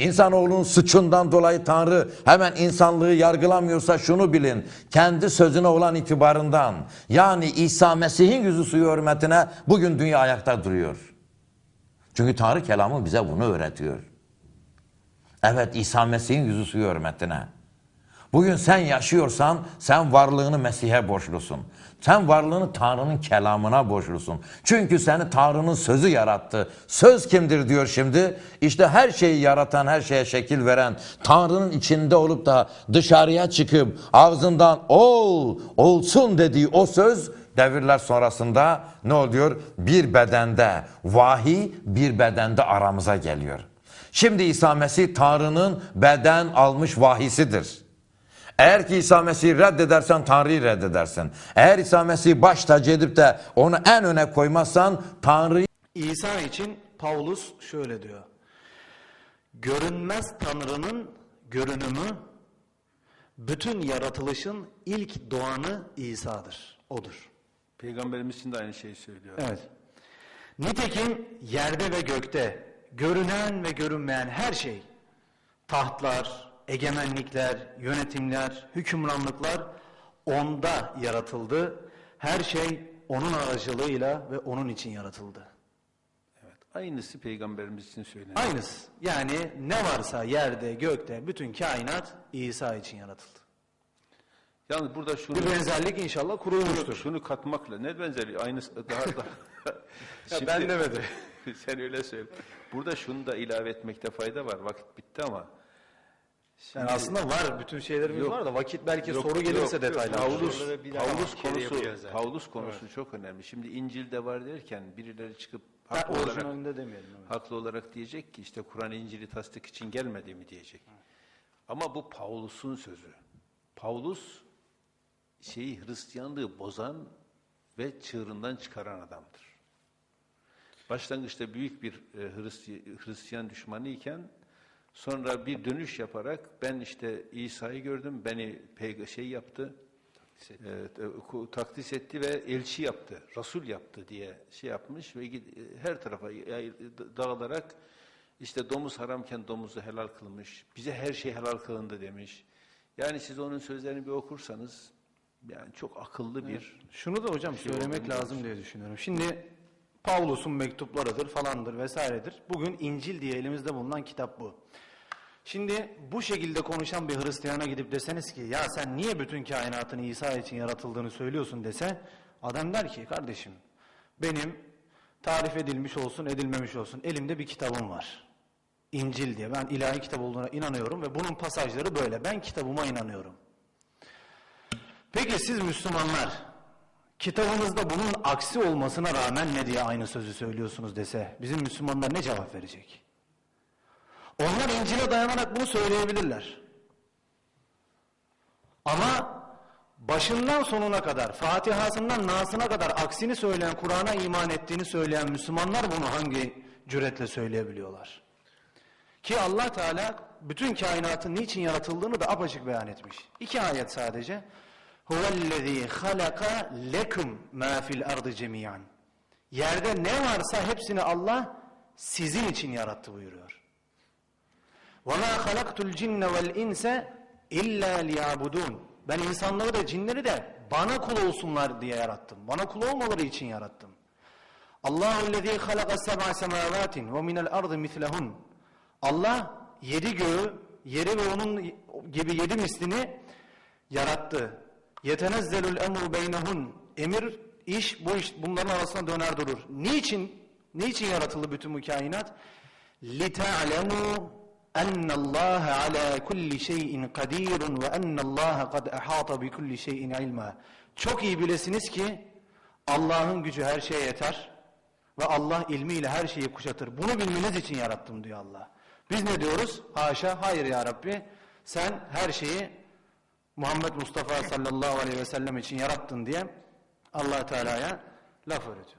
İnsanoğlunun suçundan dolayı Tanrı hemen insanlığı yargılamıyorsa şunu bilin. Kendi sözüne olan itibarından yani İsa Mesih'in yüzü suyu hürmetine bugün dünya ayakta duruyor. Çünkü Tanrı kelamı bize bunu öğretiyor. Evet İsa Mesih'in yüzü suyu hürmetine. Bugün sen yaşıyorsan sen varlığını Mesih'e borçlusun. Sen varlığını Tanrı'nın kelamına borçlusun. Çünkü seni Tanrı'nın sözü yarattı. Söz kimdir diyor şimdi? İşte her şeyi yaratan, her şeye şekil veren, Tanrı'nın içinde olup da dışarıya çıkıp ağzından ol, olsun dediği o söz devirler sonrasında ne oluyor? Bir bedende, vahiy bir bedende aramıza geliyor. Şimdi İsa Mesih Tanrı'nın beden almış vahisidir. Eğer ki İsa Mesih'i reddedersen Tanrı'yı reddedersin. Eğer İsa Mesih'i baş tacı edip de onu en öne koymazsan Tanrı'yı İsa için Paulus şöyle diyor. Görünmez Tanrı'nın görünümü bütün yaratılışın ilk doğanı İsa'dır. Odur. Peygamberimiz için de aynı şeyi söylüyor. Evet. Nitekim yerde ve gökte görünen ve görünmeyen her şey tahtlar, egemenlikler, yönetimler, hükümranlıklar onda yaratıldı. Her şey onun aracılığıyla ve onun için yaratıldı. Evet. Aynısı peygamberimiz için söyleniyor. Aynısı. Yani ne varsa yerde, gökte, bütün kainat İsa için yaratıldı. Yalnız burada şunu Bu benzerlik inşallah kurulmuştur. şunu katmakla ne benzeri aynısı daha da Ya ben demedim. sen öyle söyle. Burada şunu da ilave etmekte fayda var. Vakit bitti ama Yani aslında var, bütün şeylerimiz Yok. var da vakit belki Yok, soru gelirse yok, detaylı. Paulus, Paulus konusu, zaten. Paulus konusu çok önemli. Şimdi İncil'de var derken birileri çıkıp Ha, haklı olarak, orijinalinde demeyelim. evet. haklı olarak diyecek ki işte Kur'an İncil'i tasdik için gelmedi mi diyecek. Ama bu Paulus'un sözü. Paulus şeyi Hristiyanlığı bozan ve çığırından çıkaran adamdır. Başlangıçta büyük bir e, Hristi- Hristiyan düşmanı iken sonra bir dönüş yaparak ben işte İsa'yı gördüm, beni şey yaptı, evet, e, ku- takdis etti ve elçi yaptı, Rasul yaptı diye şey yapmış ve e, her tarafa dağılarak işte domuz haramken domuzu helal kılmış, bize her şey helal kılındı demiş. Yani siz onun sözlerini bir okursanız yani çok akıllı bir Şunu da hocam Şey söylemek lazım diye düşünüyorum. Şimdi Pavlus'un mektuplarıdır falandır vesairedir. Bugün İncil diye elimizde bulunan kitap bu. Şimdi bu şekilde konuşan bir Hristiyana gidip deseniz ki ya sen niye bütün kainatın İsa için yaratıldığını söylüyorsun dese adam der ki kardeşim benim tarif edilmiş olsun edilmemiş olsun elimde bir kitabım var. İncil diye ben ilahi kitap olduğuna inanıyorum ve bunun pasajları böyle. Ben kitabıma inanıyorum. Peki siz Müslümanlar kitabınızda bunun aksi olmasına rağmen ne diye aynı sözü söylüyorsunuz dese bizim Müslümanlar ne cevap verecek? Onlar İncil'e dayanarak bunu söyleyebilirler. Ama başından sonuna kadar, Fatiha'sından Nas'ına kadar aksini söyleyen, Kur'an'a iman ettiğini söyleyen Müslümanlar bunu hangi cüretle söyleyebiliyorlar? Ki Allah Teala bütün kainatın niçin yaratıldığını da apaçık beyan etmiş. İki ayet sadece Huvellezî halaka lekum mâ fil ardı cemiyan. Yerde ne varsa hepsini Allah sizin için yarattı buyuruyor. وَمَا خَلَقْتُ الْجِنَّ وَالْاِنْسَ اِلَّا لِيَعْبُدُونَ Ben insanları da cinleri de bana kul olsunlar diye yarattım. Bana kul olmaları için yarattım. Allahu الذي خلق السبع سماوات ومن الأرض مثلهن Allah yedi göğü, yeri ve onun gibi yedi mislini yarattı. Yetenezzelül emru beynehun. Emir, iş, bu iş bunların arasında döner durur. Niçin? Niçin yaratıldı bütün bu kainat? لِتَعْلَمُوا اَنَّ اللّٰهَ عَلَى كُلِّ شَيْءٍ قَد۪يرٌ وَاَنَّ اللّٰهَ قَدْ اَحَاطَ بِكُلِّ شَيْءٍ عِلْمًا Çok iyi bilesiniz ki Allah'ın gücü her şeye yeter ve Allah ilmiyle her şeyi kuşatır. Bunu bilmeniz için yarattım diyor Allah. Biz ne diyoruz? Haşa, hayır ya Rabbi. Sen her şeyi Muhammed Mustafa sallallahu aleyhi ve sellem için yarattın diye allah Teala'ya laf öğretiyoruz.